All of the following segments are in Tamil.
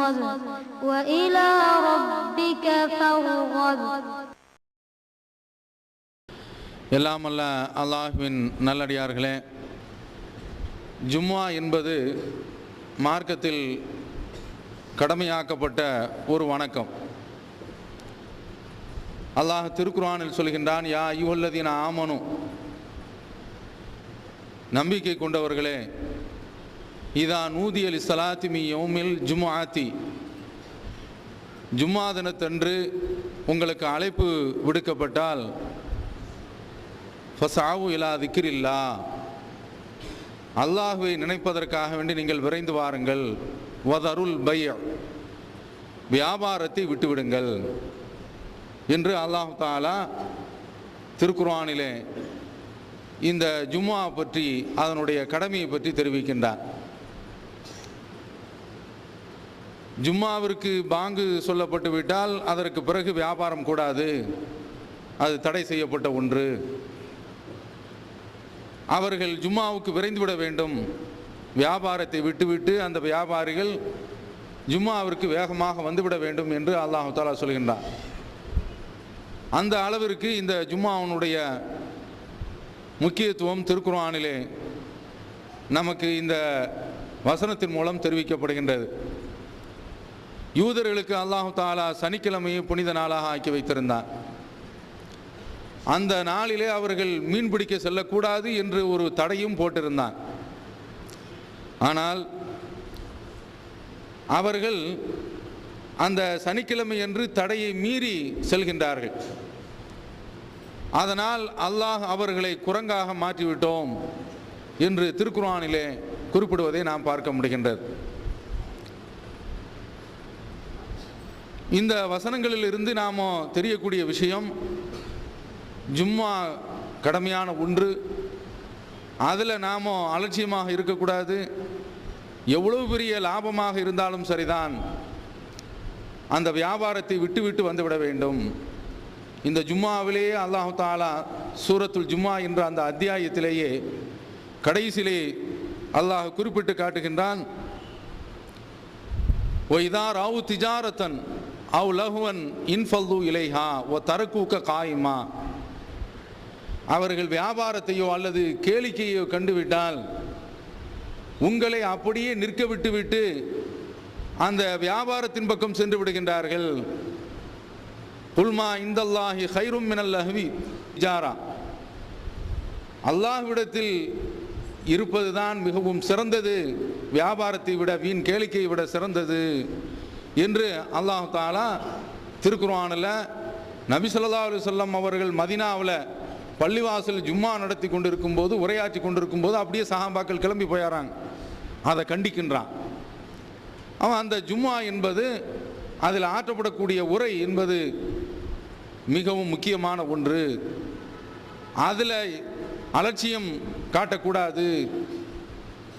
فانصب وإلى ربك فارغب எல்லாம் அல்ல அல்லாஹ்வின் நல்லடியார்களே ஜும்மா என்பது மார்க்கத்தில் கடமையாக்கப்பட்ட ஒரு வணக்கம் அல்லாஹ் திருக்குர்ஆனில் சொல்கின்றான் யா ஐயுல்லதீன ஆமனு நம்பிக்கை கொண்டவர்களே இதா நூதியல் சலாத்திமி யௌமில் ஜும்ஆத்தி. ஜும்மா தினத்தன்று உங்களுக்கு அழைப்பு விடுக்கப்பட்டால் ஃபசாவு இலா திக்கிரில்லா அல்லாஹுவை நினைப்பதற்காக வேண்டி நீங்கள் விரைந்து வாருங்கள். வதருல் பைய வியாபாரத்தை விட்டுவிடுங்கள். என்று அல்லாஹ் தாலா திருக்குர்ஆனிலே இந்த ஜும்மா பற்றி அதனுடைய கடமையை பற்றி தெரிவிக்கின்றார். ஜும்மாவிற்கு பாங்கு சொல்லப்பட்டு விட்டால் அதற்கு பிறகு வியாபாரம் கூடாது. அது தடை செய்யப்பட்ட ஒன்று. அவர்கள் ஜும்மாவுக்கு விரைந்து விட வேண்டும். வியாபாரத்தை விட்டுவிட்டு அந்த வியாபாரிகள் ஜும்மாவிற்கு வேகமாக வந்துவிட வேண்டும் என்று அல்லாஹு தாலா சொல்கின்றார் அந்த அளவிற்கு இந்த ஜும்மாவுனுடைய முக்கியத்துவம் திருக்குறானிலே நமக்கு இந்த வசனத்தின் மூலம் தெரிவிக்கப்படுகின்றது. யூதர்களுக்கு அல்லாஹு தாலா சனிக்கிழமையை புனித நாளாக ஆக்கி வைத்திருந்தார். அந்த நாளிலே அவர்கள் மீன் பிடிக்க செல்லக்கூடாது என்று ஒரு தடையும் போட்டிருந்தான். ஆனால் அவர்கள் அந்த சனிக்கிழமை என்று தடையை மீறி செல்கின்றார்கள். அதனால் அல்லாஹ் அவர்களை குரங்காக மாற்றிவிட்டோம் என்று திருக்குறானிலே குறிப்பிடுவதை நாம் பார்க்க முடிகின்றது. இந்த வசனங்களில் இருந்து நாம் தெரியக்கூடிய விஷயம் ஜும்மா கடமையான ஒன்று. அதில் நாம் அலட்சியமாக இருக்கக்கூடாது. எவ்வளவு பெரிய லாபமாக இருந்தாலும் சரிதான். அந்த வியாபாரத்தை விட்டு விட்டு வந்துவிட வேண்டும். இந்த ஜும்மாவிலேயே அல்லாஹு தாலா சூரத்துல் ஜும்மா என்ற அந்த அத்தியாயத்திலேயே கடைசியிலே அல்லாஹ் குறிப்பிட்டு காட்டுகின்றான். ஒய்தா ராவு திஜாரத்தன் அவ் லஹுவன் இன்ஃபல்து இலைஹா ஓ தரக்கூக்க காயுமா. அவர்கள் வியாபாரத்தையோ அல்லது கேளிக்கையோ கண்டுவிட்டால் உங்களை அப்படியே நிற்க விட்டுவிட்டு அந்த வியாபாரத்தின் பக்கம் சென்று விடுகின்றார்கள். புல்மா இந்தல்லாஹி ஹைரும் மினல் அஹ்வி ஜாரா. அல்லாஹ்விடத்தில் இருப்பதுதான் மிகவும் சிறந்தது. வியாபாரத்தை விட வீண் கேளிக்கையை விட சிறந்தது. என்று அல்லாஹ் தாலா திருக்குர்ஆனில் நபி ஸல்லல்லாஹு அலைஹி அவர்கள் மதினாவில் பள்ளிவாசல் ஜும்மா நடத்தி கொண்டிருக்கும் போது உரையாற்றி கொண்டிருக்கும் போது அப்படியே சஹாபாக்கள் கிளம்பி போயாராங்க அதை கண்டிக்கின்றான். அவன் அந்த ஜும்மா என்பது அதில் ஆற்றப்படக்கூடிய உரை என்பது மிகவும் முக்கியமான ஒன்று. அதில் அலட்சியம் காட்டக்கூடாது.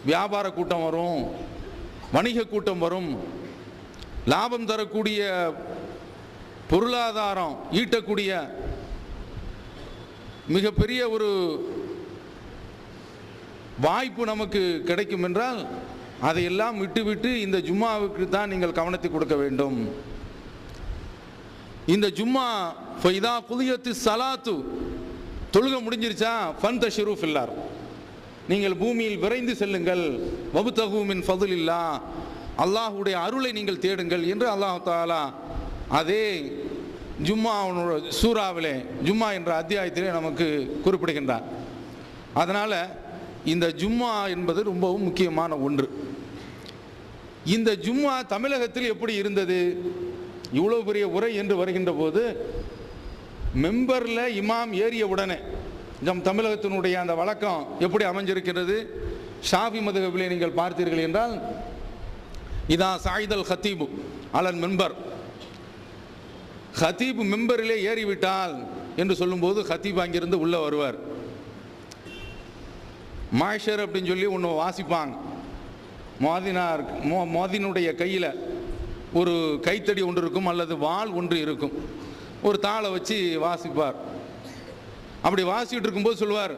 வியாபார கூட்டம் வரும் வணிக கூட்டம் வரும். லாபம் தரக்கூடிய பொருளாதாரம் ஈட்டக்கூடிய மிகப்பெரிய ஒரு வாய்ப்பு நமக்கு கிடைக்கும் என்றால் அதையெல்லாம் விட்டுவிட்டு இந்த ஜும்மாவுக்கு தான் நீங்கள் கவனத்தை கொடுக்க வேண்டும். இந்த ஜும்மா ஃபைதா குலியத்து சலாத்து தொழுக முடிஞ்சிருச்சா? ஃபன் தஷரூஃப் இல்லார் நீங்கள் பூமியில் விரைந்து செல்லுங்கள். வபுத்தகுமின் ஃபதுல் இல்லா அல்லாஹுடைய அருளை நீங்கள் தேடுங்கள் என்று அல்லாஹ் தாலா அதே ஜும்மா சூறாவிலே ஜும்மா என்ற அத்தியாயத்திலே நமக்கு குறிப்பிடுகின்றார். அதனால் இந்த ஜும்மா என்பது ரொம்பவும் முக்கியமான ஒன்று. இந்த ஜும்மா தமிழகத்தில் எப்படி இருந்தது? இவ்வளோ பெரிய உரை என்று வருகின்ற போது மெம்பரில் இமாம் ஏறிய உடனே நம் தமிழகத்தினுடைய அந்த வழக்கம் எப்படி அமைஞ்சிருக்கிறது ஷாஃபி மதுகபிலே நீங்கள் பார்த்தீர்கள் என்றால் இதான் சாயிதல் ஹத்தீபு அலன் மெம்பர். ஹத்தீப் மெம்பரிலே ஏறிவிட்டால் என்று சொல்லும்போது ஹத்தீப் அங்கிருந்து உள்ளே வருவார். மாஷர் அப்படின்னு சொல்லி ஒன்று வாசிப்பாங்க. மோதினார் மோ மோதினுடைய கையில் ஒரு கைத்தடி ஒன்று இருக்கும் அல்லது வாள் ஒன்று இருக்கும். ஒரு தாளை வச்சு வாசிப்பார். அப்படி வாசிக்கிட்டு இருக்கும்போது சொல்லுவார்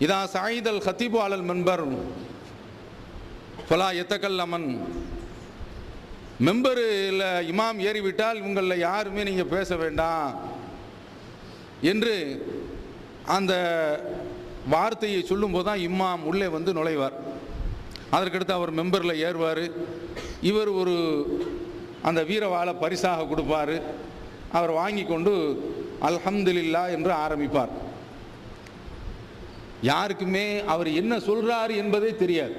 இதான் சாயிதல் ஹத்தீபு அலல் பலா ஃபலா எத்தக்கல்லமன் மெம்பரில் இமாம் ஏறிவிட்டால் உங்களில் யாருமே நீங்கள் பேச வேண்டாம் என்று அந்த வார்த்தையை சொல்லும்போது தான் இம்மாம் உள்ளே வந்து நுழைவார். அதற்கடுத்து அவர் மெம்பரில் ஏறுவார். இவர் ஒரு அந்த வீரவாளை பரிசாக கொடுப்பார். அவர் வாங்கி கொண்டு அல்ஹம்துலில்லா என்று ஆரம்பிப்பார். யாருக்குமே அவர் என்ன சொல்கிறார் என்பதே தெரியாது.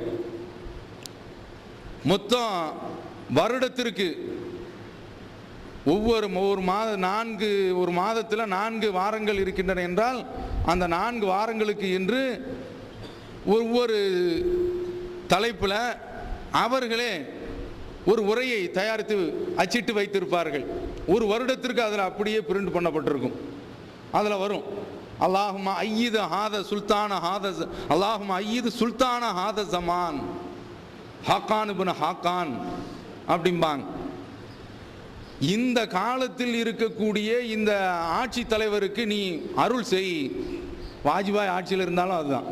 மொத்தம் வருடத்திற்கு ஒவ்வொரு ஒரு மாத நான்கு ஒரு மாதத்தில் நான்கு வாரங்கள் இருக்கின்றன என்றால் அந்த நான்கு வாரங்களுக்கு என்று ஒவ்வொரு தலைப்பில் அவர்களே ஒரு உரையை தயாரித்து அச்சிட்டு வைத்திருப்பார்கள். ஒரு வருடத்திற்கு அதில் அப்படியே பிரிண்ட் பண்ணப்பட்டிருக்கும். அதில் வரும். அல்லாஹுமா ஐயீது ஹாத சுல்தான ஹாத அல்லாஹுமா ஐயீது சுல்தான ஹாத ஜமான் ஹாக்கான் இப்னு ஹாக்கான் அப்படிம்பாங்க. இந்த காலத்தில் இருக்கக்கூடிய இந்த ஆட்சி தலைவருக்கு நீ அருள் செய். வாஜ்பாய் ஆட்சியில் இருந்தாலும் அதுதான்.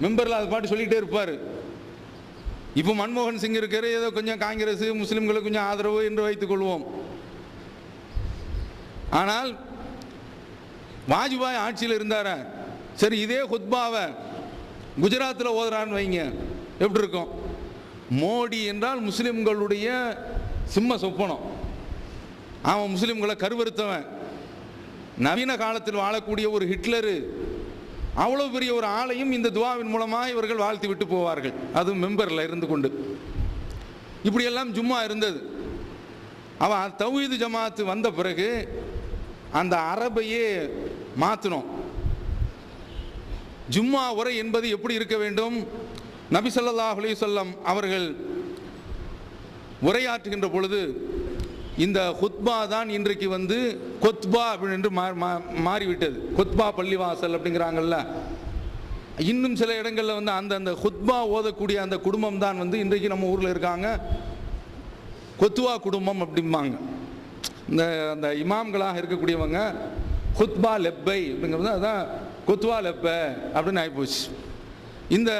மெம்பரில் அது பாட்டு சொல்லிகிட்டே இருப்பார். இப்போ மன்மோகன் சிங் இருக்கிற ஏதோ கொஞ்சம் காங்கிரஸ் முஸ்லீம்களுக்கு கொஞ்சம் ஆதரவு என்று வைத்துக் கொள்வோம். ஆனால் வாஜ்பாய் ஆட்சியில் இருந்தார? சரி இதே ஹுத்பாவை குஜராத்தில் ஓதுறான்னு வைங்க. எப்படி இருக்கும் மோடி என்றால் முஸ்லிம்களுடைய சிம்ம சொப்பனம். அவன் முஸ்லிம்களை கருவறுத்தவன். நவீன காலத்தில் வாழக்கூடிய ஒரு ஹிட்லரு அவ்வளோ பெரிய ஒரு ஆளையும் இந்த துவாவின் மூலமாக இவர்கள் வாழ்த்தி விட்டு போவார்கள். அதுவும் மெம்பரில் இருந்து கொண்டு. இப்படியெல்லாம் ஜும்மா இருந்தது. அவன் தௌஹீது ஜமாத்து வந்த பிறகு அந்த அரபையே மாற்றினோம் ஜும்மா உரை என்பது எப்படி இருக்க வேண்டும்? நபி ஸல்லல்லாஹு அலைஹி அவர்கள் உரையாற்றுகின்ற பொழுது இந்த ஹுத்பா தான் இன்றைக்கு வந்து கொத்பா அப்படின்னு மா- மா- மாறிவிட்டது. கொத்பா பள்ளிவாசல் அப்படிங்கிறாங்கல்ல. இன்னும் சில இடங்களில் வந்து அந்த அந்த ஹுத்பா ஓதக்கூடிய அந்த குடும்பம் தான் வந்து இன்றைக்கு நம்ம ஊரில் இருக்காங்க. கொத்துவா குடும்பம் அப்படிம்பாங்க. இந்த அந்த இமாம்களாக இருக்கக்கூடியவங்க ஹுத்பா லெப்பை அப்படிங்கிறது அதான் கொத்துவா லெப்பை அப்படின்னு ஆகிப்போச்சு இந்த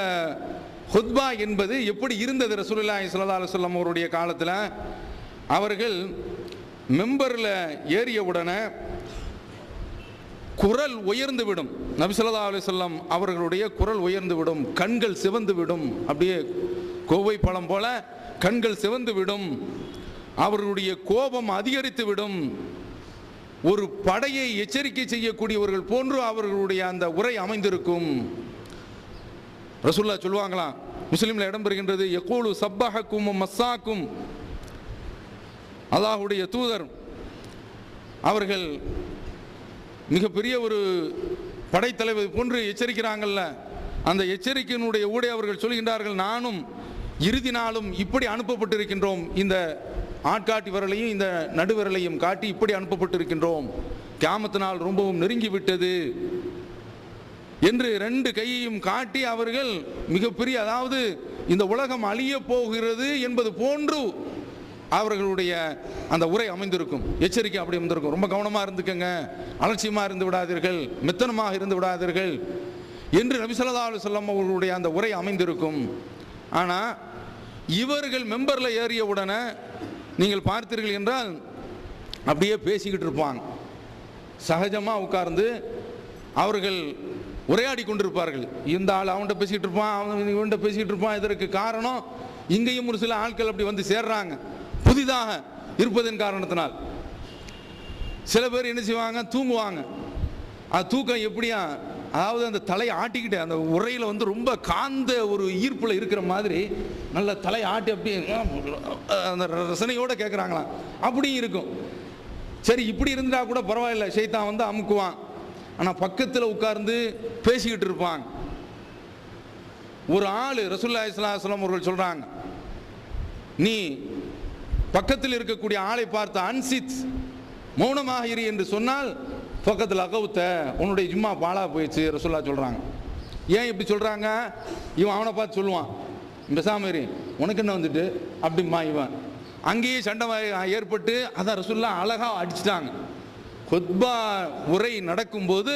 ஹுத்பா என்பது எப்படி இருந்தது? ரசூலுல்லாஹி ஸல்லல்லாஹு அலுவலம் அவருடைய காலத்தில் அவர்கள் மெம்பரில் ஏறிய உடனே குரல் உயர்ந்து விடும். நபி ஸல்லல்லாஹு அவர்களுடைய குரல் உயர்ந்து விடும். கண்கள் சிவந்து விடும். அப்படியே கோவை பழம் போல கண்கள் சிவந்து விடும். அவர்களுடைய கோபம் அதிகரித்து விடும். ஒரு படையை எச்சரிக்கை செய்யக்கூடியவர்கள் போன்று அவர்களுடைய அந்த உரை அமைந்திருக்கும். ரசூல்லா சொல்லுவாங்களாம் முஸ்லீமில் இடம் பெறுகின்றது எக்கோலு சப்பஹக்கும் மஸ்ஸாக்கும். அல்லாஹுடைய தூதர் அவர்கள் மிகப்பெரிய ஒரு படைத்தலைவர் போன்று எச்சரிக்கிறாங்கல்ல அந்த எச்சரிக்கையினுடைய ஊடே அவர்கள் சொல்கின்றார்கள் நானும் இறுதி நாளும் இப்படி அனுப்பப்பட்டிருக்கின்றோம் இந்த ஆட்காட்டி விரலையும் இந்த நடுவிரலையும் காட்டி இப்படி அனுப்பப்பட்டிருக்கின்றோம். கியாமத்து நாள் ரொம்பவும் நெருங்கி விட்டது. என்று ரெண்டு கையையும் காட்டி அவர்கள் மிகப்பெரிய அதாவது இந்த உலகம் அழிய போகிறது என்பது போன்று அவர்களுடைய அந்த உரை அமைந்திருக்கும். எச்சரிக்கை அப்படி அமைந்திருக்கும். ரொம்ப கவனமாக இருந்துக்கங்க. அலட்சியமாக இருந்து விடாதீர்கள். மெத்தனமாக இருந்து விடாதீர்கள் என்று நபிசல்லா ஸல்லல்லாஹு அலைஹி அவர்களுடைய அந்த உரை அமைந்திருக்கும். ஆனால் இவர்கள் மெம்பரில் ஏறிய உடனே நீங்கள் பார்த்தீர்கள் என்றால் அப்படியே பேசிக்கிட்டு இருப்பாங்க. சகஜமாக உட்கார்ந்து அவர்கள் உரையாடி கொண்டிருப்பார்கள். இந்த ஆள் அவன்கிட்ட பேசிக்கிட்டு இருப்பான் அவன் இவன்கிட்ட பேசிக்கிட்டு இருப்பான். இதற்கு காரணம் இங்கேயும் ஒரு சில ஆட்கள் அப்படி வந்து சேர்றாங்க. புதிதாக இருப்பதன் காரணத்தினால். சில பேர் என்ன செய்வாங்க? தூங்குவாங்க. அது தூக்கம் எப்படியா? அதாவது அந்த தலையை ஆட்டிக்கிட்டு அந்த உரையில் வந்து ரொம்ப காந்த ஒரு ஈர்ப்பில் இருக்கிற மாதிரி நல்ல தலையை ஆட்டி அப்படியே அந்த ரசனையோடு கேட்குறாங்களாம் அப்படியும் இருக்கும். சரி இப்படி இருந்தால் கூட பரவாயில்ல. சைத்தான் வந்து அமுக்குவான். ஆனால் பக்கத்தில் உட்கார்ந்து பேசிக்கிட்டு இருப்பாங்க. ஒரு ஆள் ரசூல்லா இஸ்லாஸ்லாம் அவர்கள் சொல்கிறாங்க நீ பக்கத்தில் இருக்கக்கூடிய ஆளை பார்த்து அன்சித் மௌனமாக இரு என்று சொன்னால் பக்கத்தில் அகவுத்த உன்னுடைய ஜும்மா பாலாக போயிடுச்சு ரசுல்லா சொல்கிறாங்க ஏன் இப்படி சொல்கிறாங்க இவன் அவனை பார்த்து சொல்லுவான் பெசாமரி உனக்கு என்ன வந்துட்டு? அப்படிமா இவன். அங்கேயே சண்டை ஏற்பட்டு அதான் ரசுல்லா அழகாக அடிச்சிட்டாங்க. கொத்பா உரை நடக்கும்போது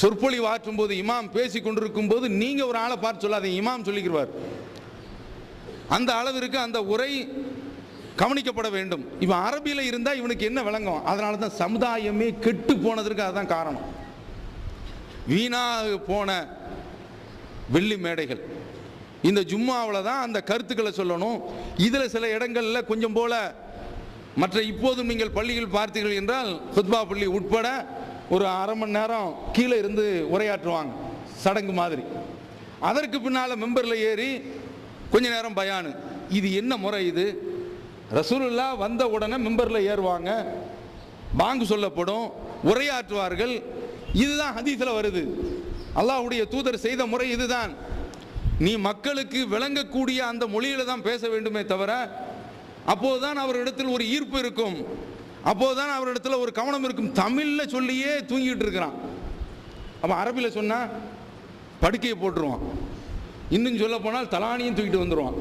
சொற்பொழிவு ஆற்றும் போது இமாம் பேசி கொண்டிருக்கும் போது நீங்க ஒரு ஆளை பார்த்து சொல்லாதீங்க. இமாம் சொல்லிக்கிறார் அந்த அளவிற்கு அந்த உரை கவனிக்கப்பட வேண்டும். இவன் அரபியில் இருந்தால் இவனுக்கு என்ன விளங்கும்? அதனால தான் சமுதாயமே கெட்டு போனதற்கு அதுதான் காரணம். வீணாக போன வெள்ளி மேடைகள். இந்த ஜும்மாவில் தான் அந்த கருத்துக்களை சொல்லணும். இதில் சில இடங்களில் கொஞ்சம் போல மற்ற இப்போதும் நீங்கள் பள்ளியில் பார்த்தீர்கள் என்றால் ஹுத்பா பள்ளி உட்பட ஒரு அரை மணி நேரம் கீழே இருந்து உரையாற்றுவாங்க சடங்கு மாதிரி. அதற்கு பின்னால் மெம்பரில் ஏறி கொஞ்ச நேரம் பயானு. இது என்ன முறை இது? ரசூலுல்லா வந்த உடனே மெம்பரில் ஏறுவாங்க. பாங்கு சொல்லப்படும் உரையாற்றுவார்கள். இதுதான் ஹதீஸில் வருது. அல்லாஹுடைய தூதர் செய்த முறை இதுதான். நீ மக்களுக்கு விளங்கக்கூடிய அந்த மொழியில் தான் பேச வேண்டுமே தவிர அப்போதுதான் அவரிடத்தில் ஒரு ஈர்ப்பு இருக்கும். அப்போதுதான் அவரிடத்தில் ஒரு கவனம் இருக்கும். தமிழில் சொல்லியே தூங்கிட்டு இருக்கிறான். அப்போ அரபியில் சொன்னால் படுக்கையை போட்டுருவான். இன்னும் சொல்ல போனால் தலானியும் தூக்கிட்டு வந்துடுவான்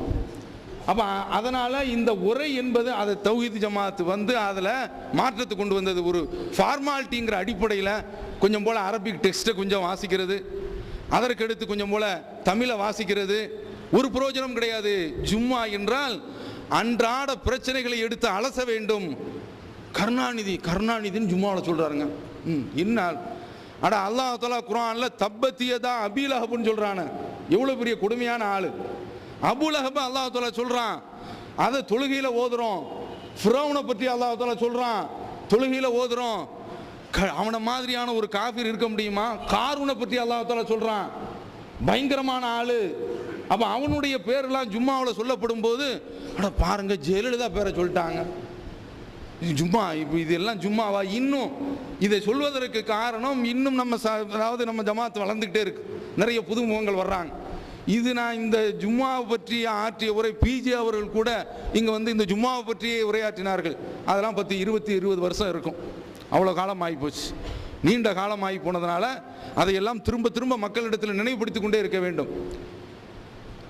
அப்போ அதனால் இந்த உரை என்பது அதை தௌஹீத் ஜமாத்து வந்து அதில் மாற்றத்தை கொண்டு வந்தது. ஒரு ஃபார்மாலிட்டிங்கிற அடிப்படையில் கொஞ்சம் போல் அரபிக் டெக்ஸ்ட்டை கொஞ்சம் வாசிக்கிறது. அதற்கடுத்து கொஞ்சம் போல் தமிழை வாசிக்கிறது. ஒரு புரோஜனம் கிடையாது. ஜும்மா என்றால் அன்றாட பிரச்சனைகளை எடுத்து அலச வேண்டும். கருணாநிதி கருணாநிதின்னு ஜும்மாவில் சொல்கிறாருங்க ம் என்ன அட அல்லாஹ் தலா குரான்ல தப்பத்தியதா அபிலஹபுன்னு சொல்கிறானு எவ்வளோ பெரிய கொடுமையான ஆள். அபுலஹப அல்லாஹ் தலா சொல்கிறான் அதை தொழுகையில் ஓதுறோம். ஃபிரௌனை பற்றி அல்லாஹ் தலா சொல்கிறான் தொழுகையில் ஓதுறோம். க- அவனை மாதிரியான ஒரு காஃபிர் இருக்க முடியுமா? காரூனை பற்றி அல்லாஹ் தலா சொல்கிறான் பயங்கரமான ஆள். அப்போ அவனுடைய பேரெல்லாம் ஜும்மாவில் சொல்லப்படும் போது அட பாருங்க ஜெயலலிதா பேரை சொல்லிட்டாங்க. ஜும்மா இப்போ இதெல்லாம் ஜும்மாவா? இன்னும் இதை சொல்வதற்கு காரணம் இன்னும் நம்ம ச அதாவது நம்ம ஜமாத் வளர்ந்துக்கிட்டே இருக்கு. நிறைய புது முகங்கள் வர்றாங்க. இது நான் இந்த ஜும்மாவை பற்றி ஆற்றிய உரை பிஜே அவர்கள் கூட இங்கே வந்து இந்த ஜும்மாவை பற்றியே உரையாற்றினார்கள். அதெல்லாம் பற்றி இருபத்தி இருபது வருஷம் இருக்கும். அவ்வளோ காலம் ஆகி போச்சு நீண்ட காலம் ஆகி போனதுனால அதையெல்லாம் திரும்ப திரும்ப மக்களிடத்தில் நினைவுபடுத்தி கொண்டே இருக்க வேண்டும்.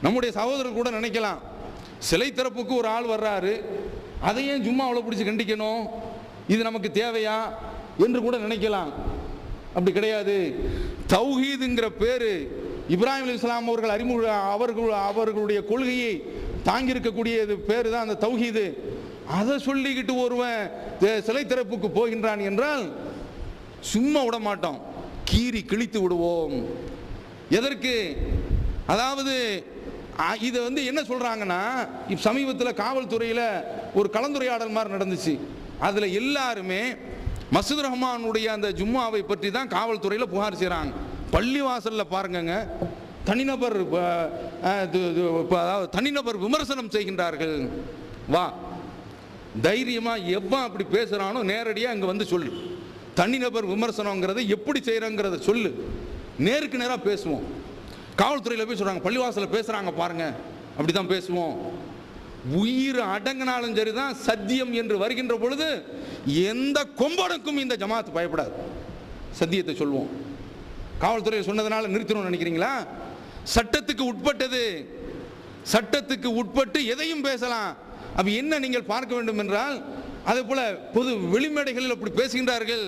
நம்முடைய சகோதரர் கூட நினைக்கலாம். சிலை திறப்புக்கு ஒரு ஆள் வர்றாரு. அதை ஏன் சும்மா அவ்வளோ பிடிச்சி கண்டிக்கணும்? இது நமக்கு தேவையா? என்று கூட நினைக்கலாம். அப்படி கிடையாது. தௌஹீதுங்கிற பேர் இப்ராஹிம் அலி இஸ்லாம் அவர்கள் அறிமுக அவர்கள் அவர்களுடைய கொள்கையை தாங்கியிருக்கக்கூடிய பேர் தான் அந்த தௌஹீது. அதை சொல்லிக்கிட்டு ஒருவன் தே- சிலை திறப்புக்கு போகின்றான் என்றால் சும்மா விட மாட்டோம். கீறி கிழித்து விடுவோம். எதற்கு? அதாவது இதை வந்து என்ன சொல்கிறாங்கன்னா இப்ப சமீபத்தில் காவல்துறையில் ஒரு கலந்துரையாடல் மாதிரி நடந்துச்சு. அதில் எல்லாருமே மசூத் ரஹ்மானுடைய அந்த ஜும்மாவை பற்றி தான் காவல்துறையில் புகார் செய்கிறாங்க பள்ளிவாசலில் பாருங்கங்க தனிநபர் அதாவது தனிநபர் விமர்சனம் செய்கின்றார்கள். வா. தைரியமாக எவ்வளோ அப்படி பேசுகிறானோ நேரடியாக இங்கே வந்து சொல்லு. தனிநபர் விமர்சனங்கிறத எப்படி செய்கிறோங்கிறத சொல்லு. நேருக்கு நேராக பேசுவோம். காவல்துறையில் போய் சொல்கிறாங்க பள்ளிவாசலில் பேசுறாங்க அப்படி தான் பேசுவோம். உயிர் அடங்கினாலும் சரிதான் சத்தியம் என்று வருகின்ற பொழுது எந்த கொம்பனுக்கும் இந்த ஜமாத் பயப்படாது. சத்தியத்தை சொல்வோம். காவல்துறையை சொன்னதுனால நிறுத்தணும்னு நினைக்கிறீங்களா? சட்டத்துக்கு உட்பட்டது. சட்டத்துக்கு உட்பட்டு எதையும் பேசலாம். அப்ப என்ன நீங்கள் பார்க்க வேண்டும் என்றால் அதே போல பொது வெளிமேடைகளில் அப்படி பேசுகின்றார்கள்.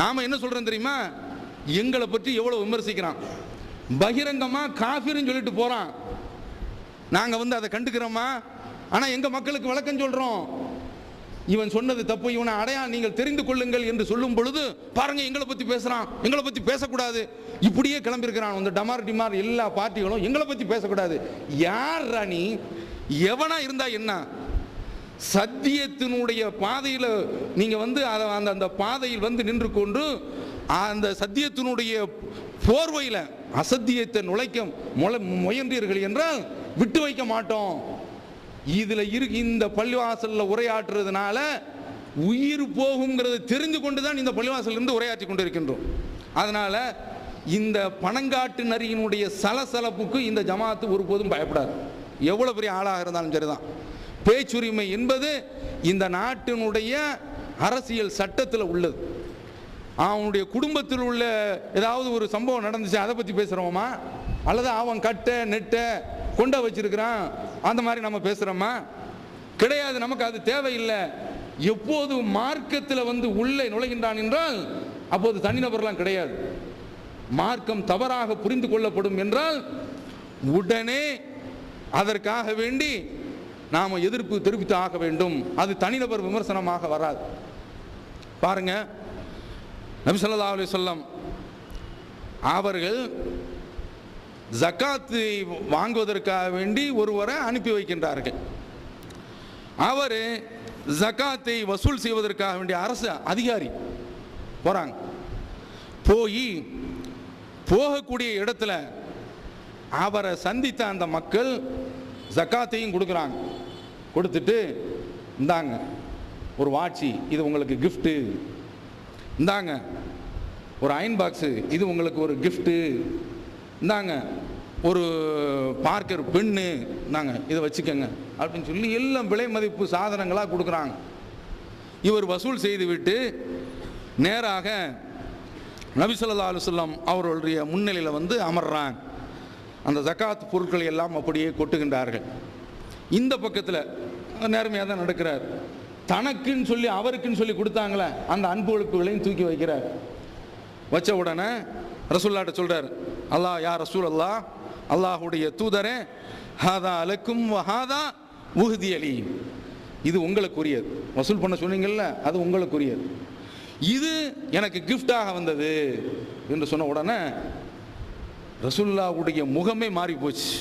நாம என்ன சொல்றோம் தெரியுமா? எங்களை பற்றி எவ்வளவு விமர்சிக்கிறான். பகிரங்கமா காஃபிர்னு சொல்லிட்டு போறான். நாங்க வந்து அதை கண்டுக்கிறோமா? ஆனா எங்க மக்களுக்கு விளக்கம் சொல்றோம். இவன் சொன்னது தப்பு இவனை அடையா நீங்கள் தெரிந்து கொள்ளுங்கள் என்று சொல்லும் பொழுது பாருங்க எங்களை பத்தி பேசுறான். எங்களை பத்தி பேசக்கூடாது. இப்படியே கிளம்பியிருக்கிறான். இந்த டமார் டிமார் எல்லா பார்ட்டிகளும் எங்களை பத்தி பேசக்கூடாது. யார் ராணி எவனா இருந்தா என்ன? சத்தியத்தினுடைய பாதையில் நீங்கள் வந்து அதை அந்த அந்த பாதையில் வந்து நின்று கொண்டு அந்த சத்தியத்தினுடைய போர்வையில் அசத்தியத்தை நுழைக்க முள முயன்றீர்கள் என்றால் விட்டு வைக்க மாட்டோம். இதில் இரு இந்த பள்ளிவாசலில் உரையாற்றுறதுனால உயிர் போகுங்கிறத தெரிந்து கொண்டு தான் இந்த பள்ளிவாசலிருந்து உரையாற்றி கொண்டிருக்கின்றோம். அதனால் இந்த பணங்காட்டு நரியினுடைய சலசலப்புக்கு இந்த ஜமாத்து ஒருபோதும் பயப்படாது. எவ்வளோ பெரிய ஆளாக இருந்தாலும் சரிதான். பேச்சுரிமை என்பது இந்த நாட்டினுடைய அரசியல் சட்டத்தில் உள்ளது. அவனுடைய குடும்பத்தில் உள்ள ஏதாவது ஒரு சம்பவம் நடந்துச்சு அதை பற்றி பேசுகிறோமா அல்லது அவன் கட்டை நெட்ட கொண்ட வச்சிருக்கிறான் அந்த மாதிரி நம்ம பேசுகிறோமா கிடையாது நமக்கு அது தேவையில்லை. எப்போது மார்க்கத்தில் வந்து உள்ளே நுழைகின்றான் என்றால் அப்போது தனிநபர்லாம் கிடையாது. மார்க்கம் தவறாக புரிந்து கொள்ளப்படும் என்றால் உடனே அதற்காக வேண்டி நாம் எதிர்ப்பு தெரிவித்து ஆக வேண்டும். அது தனிநபர் விமர்சனமாக வராது. பாருங்கள் நபிசல்லா அலி சொல்லம் அவர்கள் ஜக்காத்தை வாங்குவதற்காக வேண்டி ஒருவரை அனுப்பி வைக்கின்றார்கள். அவர் ஜக்காத்தை வசூல் செய்வதற்காக வேண்டிய அரசு அதிகாரி போகிறாங்க போய் போகக்கூடிய இடத்துல அவரை சந்தித்த அந்த மக்கள் ஜக்காத்தையும் கொடுக்குறாங்க. கொடுத்துட்டு இந்தாங்க ஒரு வாட்சி இது உங்களுக்கு கிஃப்ட்டு இந்தாங்க ஒரு அயன் பாக்ஸு இது உங்களுக்கு ஒரு கிஃப்ட்டு இந்தாங்க ஒரு பார்க்கர் பெண்ணு இந்தாங்க இதை வச்சுக்கோங்க. அப்படின்னு சொல்லி எல்லாம் விலை மதிப்பு சாதனங்களாக கொடுக்குறாங்க. இவர் வசூல் செய்துவிட்டு நேராக நபிசல்லா அலுவலம் அவர்களுடைய முன்னிலையில் வந்து அமர்றாங்க. அந்த ஜக்காத் பொருட்களை எல்லாம் அப்படியே கொட்டுகின்றார்கள். இந்த பக்கத்தில் நேர்மையாக தான் நடக்கிறார். தனக்குன்னு சொல்லி அவருக்குன்னு சொல்லி கொடுத்தாங்களே அந்த அன்பு ஒழுப்புகளையும் தூக்கி வைக்கிறார். வச்ச உடனே ரசூல்லாட்ட சொல்கிறார் அல்லாஹ் யா ரசூல் அல்லாஹ் அல்லாஹுடைய தூதரே ஹாதா அலக்கும் ஹாதா உஹதி அலி இது உங்களுக்குரியது. வசூல் பண்ண சொன்னீங்கல்ல அது உங்களுக்குரியது. இது எனக்கு கிஃப்டாக வந்தது என்று சொன்ன உடனே ரசுல்லாவுடைய முகமே மாறி போச்சு.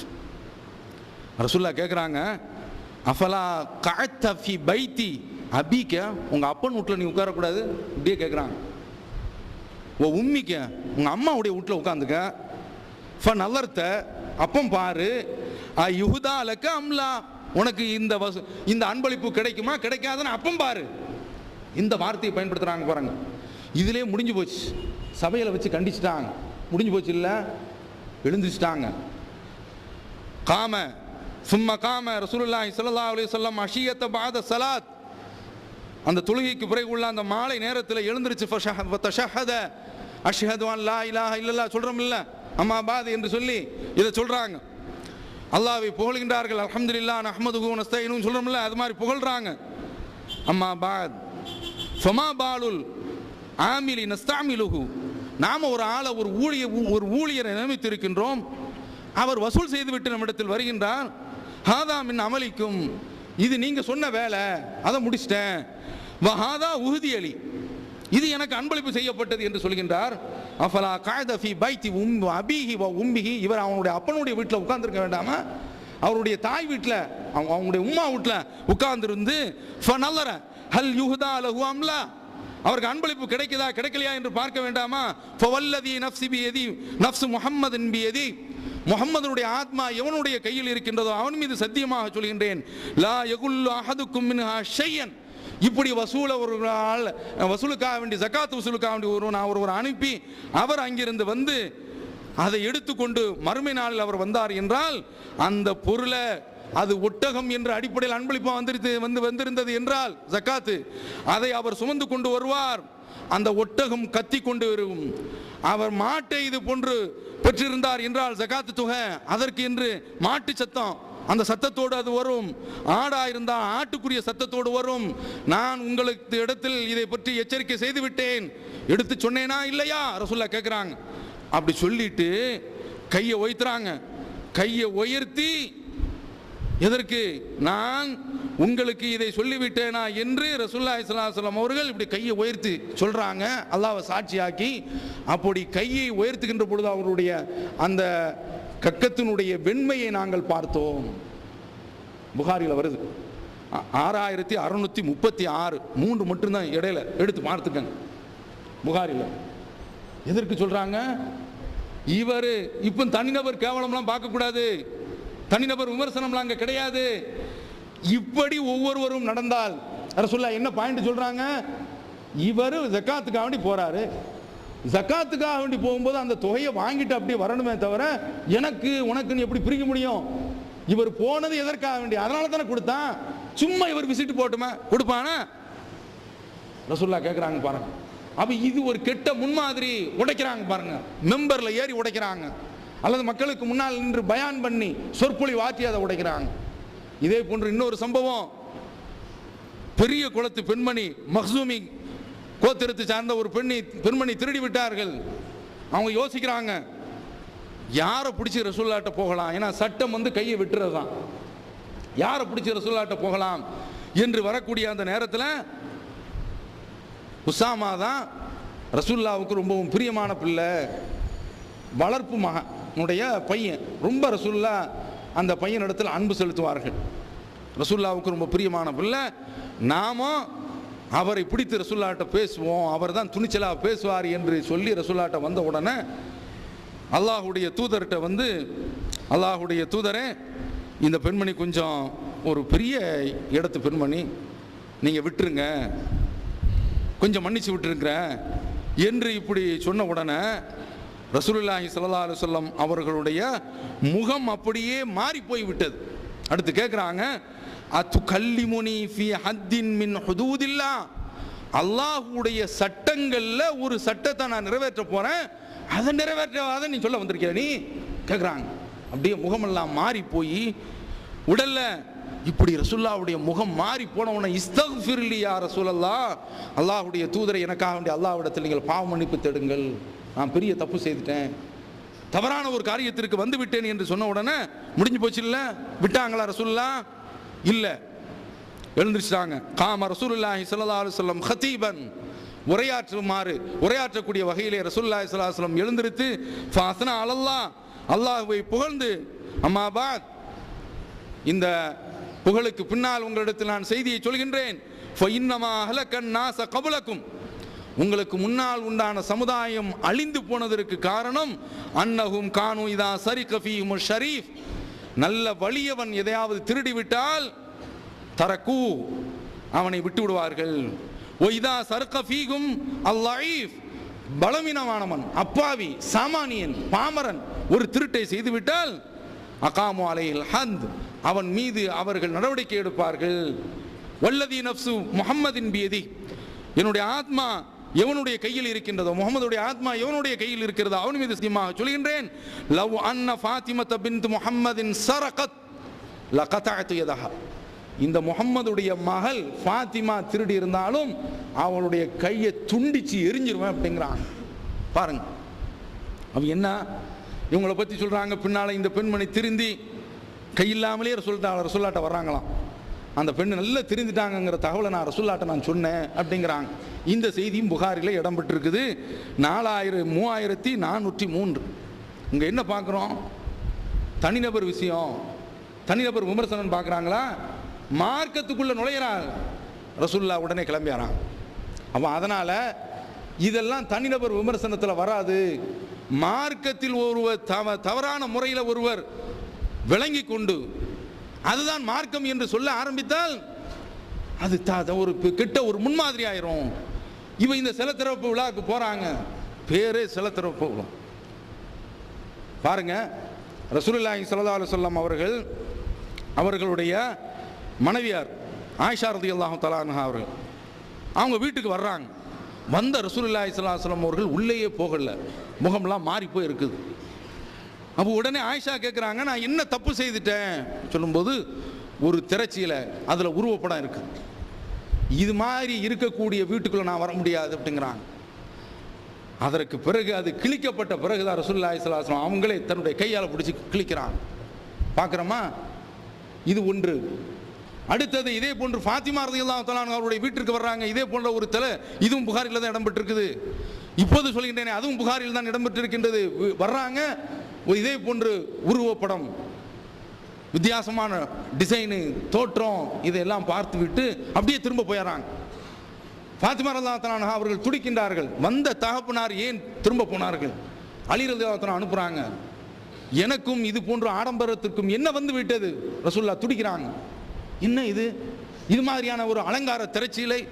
ரசுல்லா கேட்குறாங்க அஃபலா காத்தஃபி பைத்தி அபிக்க உங்கள் அப்பன் வீட்டில் நீ உட்காரக்கூடாது. இப்படியே கேட்குறாங்க ஓ உம்மிக்க உங்கள் அம்மாவுடைய வீட்டில் உட்காந்துக்க. ஃப நல்லர்த்த அப்பம் பாரு. அ யுகுதா அலக்க அம்லா. உனக்கு இந்த வசு இந்த அன்பளிப்பு கிடைக்குமா? கிடைக்காதுன்னு அப்பம் பாரு. இந்த வார்த்தையை பயன்படுத்துகிறாங்க பாருங்கள் இதிலே முடிஞ்சு போச்சு. சபையில் வச்சு கண்டிச்சிட்டாங்க. முடிஞ்சு போச்சு இல்லை? எழுந்துச்சிட்டாங்க காம சும்மா காம ரசூலுல்லாஹி ஸல்லல்லாஹு அலைஹி வஸல்லம் அஷியத்த பாத சலாத். அந்த தொழுகைக்கு பிறகு உள்ள அந்த மாலை நேரத்தில் எழுந்திருச்சு அஷ்ஹதுவான் லா இலாஹ இல்லல்லா சொல்கிறோம்ல அம்மா பாத் என்று சொல்லி இதை சொல்கிறாங்க அல்லாவை புகழ்கின்றார்கள் அல்ஹம்துலில்லாஹ் அஹமது நஸ்தஈனும் சொல்கிறோம்ல அது மாதிரி புகழ்கிறாங்க அம்மா பாத் ஃபமா பாலுல் ஆமிலி நஸ்தாமிலுகு நாம் ஒரு ஆளை ஒரு ஊழிய ஒரு ஊழியரை நியமித்திருக்கின்றோம். அவர் வசூல் செய்துவிட்டு நம்மிடத்தில் வருகின்றார். ஹாதா மின் அமலிக்கும் இது நீங்கள் சொன்ன வேலை அதை முடிச்சிட்டேன். வஹாதா உகுதி அலி. இது எனக்கு அன்பளிப்பு செய்யப்பட்டது என்று சொல்கின்றார். அஃபலா காயதஃபி பைத்தி உம் அபிஹி வ உம்பிஹி இவர் அவனுடைய அப்பனுடைய வீட்டில் உட்காந்துருக்க வேண்டாமா? அவருடைய தாய் வீட்டில் அவங்க அவங்களுடைய உம்மா வீட்டில் உட்கார்ந்துருந்து நல்லற ஹல் யுஹதா லஹு அம்லா அவருக்கு அன்பளிப்பு கிடைக்குதா கிடைக்கலையா என்று பார்க்க வேண்டாமா? ஃபவல்லதி நஃப்சி பியதி நஃப்சு முஹம்மதின் பியதி முகம்மதனுடைய ஆத்மா எவனுடைய கையில் இருக்கின்றதோ அவன் மீது சத்தியமாக சொல்கின்றேன். லா எகுல்லு அஹதுக்கும் மின்ஹா ஷையன். இப்படி வசூல ஒரு வசூலுக்காக வேண்டி ஜக்காத்து வசூலுக்காக வேண்டி ஒருவன் நான் ஒருவர் அனுப்பி அவர் அங்கிருந்து வந்து அதை எடுத்துக்கொண்டு மறுமை நாளில் அவர் வந்தார் என்றால் அந்த பொருளை அது ஒட்டகம் என்ற அடிப்படையில் அன்பளிப்பாக வந்திருது வந்து வந்திருந்தது என்றால் ஜக்காத்து அதை அவர் சுமந்து கொண்டு வருவார். அந்த ஒட்டகம் கத்தி கொண்டு வரும் அவர் மாட்டை இது போன்று பெற்றிருந்தார் என்றால் ஜகாத்து தொகை அதற்கு என்று மாட்டு சத்தம் அந்த சத்தத்தோடு அது வரும். ஆடா இருந்தால் ஆட்டுக்குரிய சத்தத்தோடு வரும். நான் உங்களுக்கு இடத்தில் இதை பற்றி எச்சரிக்கை செய்து விட்டேன். எடுத்து சொன்னேனா இல்லையா? ரசுல்லா கேட்குறாங்க அப்படி சொல்லிட்டு கையை ஒய்த்துறாங்க கையை உயர்த்தி எதற்கு? நான் உங்களுக்கு இதை சொல்லிவிட்டேனா என்று ரசூல்லா இஸ்லாஸ்லாம் அவர்கள் இப்படி கையை உயர்த்தி சொல்கிறாங்க அல்லாவை சாட்சியாக்கி அப்படி கையை உயர்த்துகின்ற பொழுது அவருடைய அந்த கக்கத்தினுடைய வெண்மையை நாங்கள் பார்த்தோம். புகாரியில் வருது. ஆறாயிரத்தி அறுநூத்தி முப்பத்தி ஆறு. மூன்று மட்டும்தான் இடையில எடுத்து பார்த்துக்கங்க. புகாரில். எதற்கு சொல்றாங்க? இவர் இப்போ தனிநபர் கேவலம்லாம் பார்க்கக்கூடாது. தனிநபர் விமர்சனம்லாம் அங்கே கிடையாது. இப்படி ஒவ்வொருவரும் நடந்தால் ரசுல்லா என்ன பாயிண்ட் சொல்கிறாங்க இவர் ஜக்காத்துக்காக வேண்டி போகிறாரு ஜக்காத்துக்காக வேண்டி போகும்போது அந்த தொகையை வாங்கிட்டு அப்படியே வரணுமே தவிர எனக்கு உனக்குன்னு எப்படி பிரிக்க முடியும்? இவர் போனது எதற்காக வேண்டிய அதனால தானே கொடுத்தான். சும்மா இவர் விசிட்டு போட்டுமே கொடுப்பானா? ரசுல்லா கேட்குறாங்க பாருங்க. அப்போ இது ஒரு கெட்ட முன்மாதிரி உடைக்கிறாங்க பாருங்க. மெம்பரில் ஏறி உடைக்கிறாங்க. அல்லது மக்களுக்கு முன்னால் நின்று பயான் பண்ணி சொற்பொழி வாற்றி அதை உடைக்கிறாங்க. இதே போன்று இன்னொரு சம்பவம். பெரிய குளத்து பெண்மணி மஹ்சூமி கோத்திரத்தை சார்ந்த ஒரு பெண்ணி பெண்மணி திருடி விட்டார்கள் அவங்க யோசிக்கிறாங்க யாரை பிடிச்சி ரசூல்லாட்ட போகலாம்? ஏன்னா சட்டம் வந்து கையை விட்டுறது தான். யாரை பிடிச்சி ரசூல்லாட்ட போகலாம்? என்று வரக்கூடிய அந்த நேரத்தில் உசாமா தான் ரசூல்லாவுக்கு ரொம்பவும் பிரியமான பிள்ளை வளர்ப்பு மகன். மகனுடைய பையன் ரொம்ப ரசுல்லா அந்த பையனிடத்தில் அன்பு செலுத்துவார்கள். ரசுல்லாவுக்கு ரொம்ப பிரியமான பிள்ளை. நாமும் அவரை பிடித்து ரசுல்லாட்ட பேசுவோம் அவர் தான் துணிச்சலாக பேசுவார் என்று சொல்லி ரசுல்லாட்ட வந்த உடனே அல்லாஹுடைய தூதர்கிட்ட வந்து அல்லாஹுடைய தூதரே இந்த பெண்மணி கொஞ்சம் ஒரு பெரிய இடத்து பெண்மணி நீங்கள் விட்டுருங்க. கொஞ்சம் மன்னிச்சு விட்டுருக்கிறேன் என்று இப்படி சொன்ன உடனே ரசூலுல்லாஹி சல்லா அலுவலம் அவர்களுடைய முகம் அப்படியே மாறி போய் விட்டது. அடுத்து கேட்குறாங்க அத்து கல்லிமுனி ஃபி ஹத்தின் மின் ஹுதூதில்லா. அல்லாஹ்வுடைய சட்டங்களில் ஒரு சட்டத்தை நான் நிறைவேற்ற போகிறேன் அதை நிறைவேற்றாத நீ சொல்ல வந்திருக்கிற நீ? கேட்குறாங்க அப்படியே முகமெல்லாம் மாறி போய் உடல்ல இப்படி ரசுல்லாவுடைய முகம் மாறி போனவனை உடனே ரசூலல்லா அல்லாஹுடைய தூதரை எனக்காக வேண்டிய அல்லாவிடத்தில் நீங்கள் பாவ மன்னிப்பு தேடுங்கள். நான் பெரிய தப்பு செய்துட்டேன். தவறான ஒரு காரியத்திற்கு வந்து விட்டேன் என்று சொன்ன உடனே முடிஞ்சு போச்சு இல்லை? விட்டாங்களா ரசூல்லா இல்லை. எழுந்திரிச்சிட்டாங்க. காம ரசூலுல்லாஹி ஸல்லல்லாஹு அலைஹி வஸல்லம் உரையாற்றுமாறு உரையாற்றக்கூடிய வகையிலே ரசூல்லாஹி ஸல்லல்லாஹு அலைஹி எழுந்திருத்து ஃபாஸ்னா அலல்லாஹ் அல்லாஹுவை புகழ்ந்து அம்மா இந்த புகழுக்கு பின்னால் உங்களிடத்தில் நான் செய்தியை சொல்கின்றேன். ஃபஇன்னமா அஹ்லக்கன் நாச கபலக்கும். உங்களுக்கு முன்னால் உண்டான சமுதாயம் அழிந்து போனதற்கு காரணம் அன்னகும் கானு இதா சரி ஃபீஹிம் ஷரீஃப். நல்ல வலியவன் எதையாவது திருடி விட்டால் தரக்கு அவனை விட்டு விடுவார்கள் ஒய்தா சர்க்க ஃபீகும் அல்லீஃப் பலவீனமானவன் அப்பாவி சாமானியன் பாமரன் ஒரு திருட்டை செய்துவிட்டால் அகாமு அலையில் ஹந்த். அவன் மீது அவர்கள் நடவடிக்கை எடுப்பார்கள். வல்லதி நப்சு முஹம்மதின் பியதி. என்னுடைய ஆத்மா எவனுடைய கையில் இருக்கின்றதோ முகமதுடைய ஆத்மா எவனுடைய கையில் இருக்கிறதோ அவன் மீது சத்தியமாக சொல்கின்றேன். லவ் அன்ன ஃபாத்திமத்த பின் முஹம்மதின் சரகத் லகதஅத்து யதஹா. இந்த முகம்மதுடைய மகள் ஃபாத்திமா திருடி இருந்தாலும் அவனுடைய கையை துண்டிச்சு எரிஞ்சிருவேன் அப்படிங்கிறான் பாருங்க. அவன் என்ன? இவங்களை பற்றி சொல்கிறாங்க பின்னால் இந்த பெண்மணி திருந்தி கையில்லாமலே ரசூல்டா சொல்லாட்ட வர்றாங்களாம். அந்த பெண் நல்லா தெரிஞ்சிட்டாங்கிற தகவலை நான் ரசூல்லாட்ட நான் சொன்னேன் அப்படிங்கிறாங்க. இந்த செய்தியும் புகாரில் இடம் பெற்றிருக்குது. நாலாயிரம் மூவாயிரத்தி நானூற்றி மூன்று. இங்கே என்ன பார்க்குறோம்? தனிநபர் விஷயம். தனிநபர் விமர்சனம் பார்க்குறாங்களா? மார்க்கத்துக்குள்ளே நுழையிறாங்க. ரசூல்லா உடனே கிளம்பியாரான் அப்போ அதனால் இதெல்லாம் தனிநபர் விமர்சனத்தில் வராது. மார்க்கத்தில் ஒருவர் தவ தவறான முறையில் ஒருவர் விளங்கி கொண்டு அதுதான் மார்க்கம் என்று சொல்ல ஆரம்பித்தால் அது த- ஒரு கிட்ட ஒரு முன்மாதிரி ஆயிரும். இவன் இந்த சில திறப்பு விழாவுக்கு போறாங்க. பேரே சில திறப்பு விழா பாருங்க ரசூலுல்லாஹி சல்லா அலைஹி அவர்கள் அவர்களுடைய மனைவியார் ஆயிஷா ரலியல்லாஹு தஆலா அவர்கள் அவங்க வீட்டுக்கு வர்றாங்க. வந்த ரசூலுல்லாஹி ஸல்லல்லாஹு அலைஹி அவர்கள் உள்ளேயே போகல. முகம்லாம் மாறி போய் இருக்குது அப்போ உடனே ஆயிஷா கேட்குறாங்க நான் என்ன தப்பு செய்துட்டேன்? சொல்லும்போது ஒரு திரைச்சியில் அதில் உருவப்படம் இருக்கு. இது மாதிரி இருக்கக்கூடிய வீட்டுக்குள்ளே நான் வர முடியாது அப்படிங்கிறாங்க. அதற்கு பிறகு அது கிழிக்கப்பட்ட பிறகு தான் ரசூல்லாய் அவங்களே தன்னுடைய கையால் பிடிச்சி கிழிக்கிறாங்க. பார்க்குறோமா இது ஒன்று. அடுத்தது இதே போன்று ஃபாத்திமா ரதியல்லாஹு தலான் அவருடைய வீட்டிற்கு வர்றாங்க. இதே போன்ற ஒரு தலை இதுவும் புகாரில் தான் இடம்பெற்றிருக்குது. இப்போது சொல்கின்றேனே அதுவும் புகாரில் தான் இடம்பெற்றிருக்கின்றது. வர்றாங்க இதே போன்று உருவப்படம் வித்தியாசமான டிசைனு தோற்றம் இதையெல்லாம் பார்த்து விட்டு அப்படியே திரும்ப போயிடறாங்க. ஃபாத்திமா ரல்லாத்தனா அவர்கள் துடிக்கின்றார்கள். வந்த தகப்பனார் ஏன் திரும்ப போனார்கள்? அலி ரல்லாத்தனா அனுப்புகிறாங்க எனக்கும் இது போன்ற ஆடம்பரத்திற்கும் என்ன வந்து விட்டது? ரசூல்லா துடிக்கிறாங்க. என்ன இது? இது மாதிரியான ஒரு அலங்கார திரைச்சீலை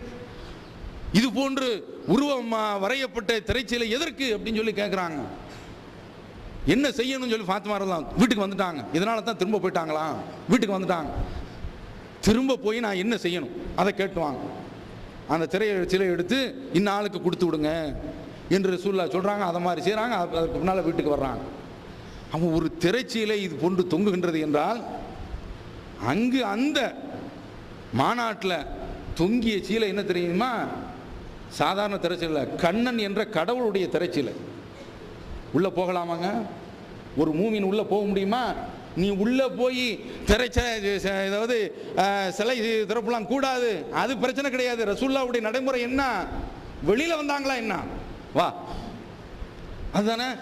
இது போன்று உருவம் வரையப்பட்ட திரைச்சீலை எதற்கு அப்படின்னு சொல்லி கேட்குறாங்க என்ன செய்யணும்னு சொல்லி ஃபாத்திமா தான் வீட்டுக்கு வந்துட்டாங்க. இதனால தான் திரும்ப போயிட்டாங்களா? வீட்டுக்கு வந்துட்டாங்க. திரும்ப போய் நான் என்ன செய்யணும்? அதை கேட்டுவாங்க அந்த திரையை சிலை எடுத்து இன்னாளுக்கு கொடுத்து விடுங்க என்று ரசூல்லா சொல்கிறாங்க அதை மாதிரி செய்கிறாங்க அதுக்கு முன்னால் வீட்டுக்கு வர்றாங்க. அவன் ஒரு திரைச்சீலை இது கொண்டு தொங்குகின்றது என்றால் அங்கு அந்த மாநாட்டில் தொங்கிய சீலை என்ன தெரியுமா? சாதாரண திரைச்சீலை கண்ணன் என்ற கடவுளுடைய திரைச்சீலை. உள்ளே போகலாமாங்க? ஒரு மூமின் உள்ளே போக முடியுமா? நீ உள்ளே போய் திரைச்ச ச- சிலை திறப்பலாம் கூடாது. அது பிரச்சனை கிடையாது. ரசூல்லாவுடைய நடைமுறை என்ன? வெளியில் வந்தாங்களா என்ன? வா. அதுதானே?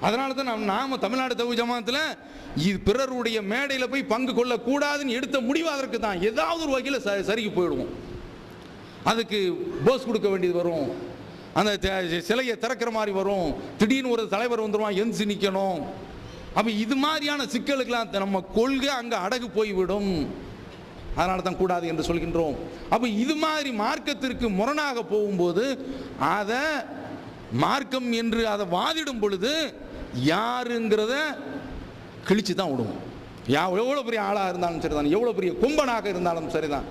அதனால தான் நாம் நாம தமிழ்நாடு தகு ஜமாத்தில் இது பிறருடைய மேடையில் போய் பங்கு கொள்ளக்கூடாதுன்னு எடுத்த முடிவு அதற்கு தான். ஏதாவது ஒரு வகையில் ச சரிக்கு போயிடுவோம். அதுக்கு போஸ் கொடுக்க வேண்டியது வரும். அந்த சிலையை திறக்கிற மாதிரி வரும். திடீர்னு ஒரு தலைவர் வந்துருவான் எந்திச்சு நிற்கணும் அப்போ இது மாதிரியான சிக்கலுக்கெல்லாம் நம்ம கொள்கை அங்கே அடகு போய்விடும். அதனால தான் கூடாது என்று சொல்கின்றோம். அப்போ இது மாதிரி மார்க்கத்திற்கு முரணாக போகும்போது அதை மார்க்கம் என்று அதை வாதிடும் பொழுது யாருங்கிறத கிழிச்சு தான் விடுவோம். யா எவ்வளோ பெரிய ஆளாக இருந்தாலும் சரிதான். எவ்வளோ பெரிய கும்பனாக இருந்தாலும் சரிதான்.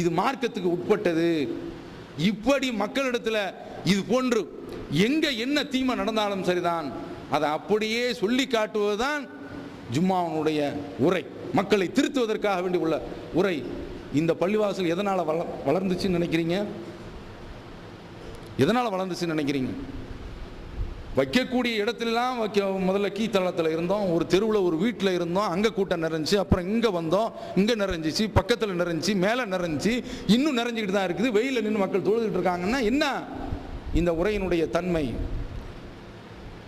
இது மார்க்கத்துக்கு உட்பட்டது. இப்படி மக்களிடத்தில் இது போன்று எங்கே என்ன தீமை நடந்தாலும் சரிதான். அதை அப்படியே சொல்லி காட்டுவதுதான் ஜும்மாவனுடைய உரை. மக்களை திருத்துவதற்காக வேண்டி உள்ள உரை. இந்த பள்ளிவாசல் எதனால் வள வளர்ந்துச்சுன்னு நினைக்கிறீங்க? எதனால் வளர்ந்துச்சுன்னு நினைக்கிறீங்க? வைக்கக்கூடிய இடத்துலலாம் வைக்க முதல்ல கீத்தளத்தில் இருந்தோம் ஒரு தெருவில் ஒரு வீட்டில் இருந்தோம் அங்கே கூட்டம் நிறைஞ்சி அப்புறம் இங்கே வந்தோம் இங்கே நிறைஞ்சிச்சு பக்கத்தில் நிறைஞ்சி மேலே நிறைஞ்சி இன்னும் நிறைஞ்சிக்கிட்டு தான் இருக்குது. வெயிலில் நின்று மக்கள் தொழுதுட்டு இருக்காங்கன்னா என்ன? இந்த உரையினுடைய தன்மை.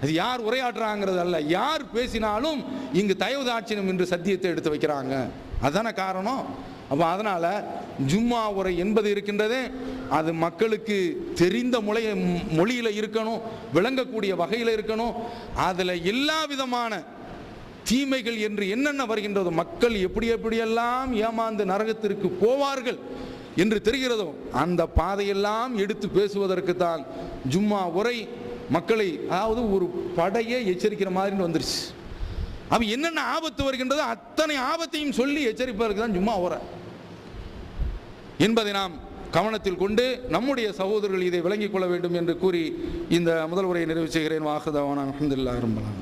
அது யார் உரையாற்றுறாங்கிறது அல்ல. யார் பேசினாலும் இங்கு தயவுதாட்சியம் என்று சத்தியத்தை எடுத்து வைக்கிறாங்க. அதான காரணம்? அப்போ அதனால் ஜும்மா உரை என்பது இருக்கின்றது அது மக்களுக்கு தெரிந்த மொழிய மொழியில் இருக்கணும் விளங்கக்கூடிய வகையில் இருக்கணும் அதில் எல்லா விதமான தீமைகள் என்று என்னென்ன வருகின்றதோ மக்கள் எப்படி எப்படியெல்லாம் ஏமாந்து நரகத்திற்கு போவார்கள் என்று தெரிகிறதோ அந்த பாதையெல்லாம் எடுத்து பேசுவதற்கு தான் ஜும்மா உரை மக்களை அதாவது ஒரு படையை எச்சரிக்கிற மாதிரி வந்துருச்சு. அப்ப என்னென்ன ஆபத்து வருகின்றதோ அத்தனை ஆபத்தையும் சொல்லி எச்சரிப்பதற்கு தான் சும்மா உரை என்பதை நாம் கவனத்தில் கொண்டு நம்முடைய சகோதரர்கள் இதை விளங்கிக் கொள்ள வேண்டும் என்று கூறி இந்த முதல் உரையை நிறைவு செய்கிறேன். வாக்குதவான அஹமதுல்லா ரம்பலாம்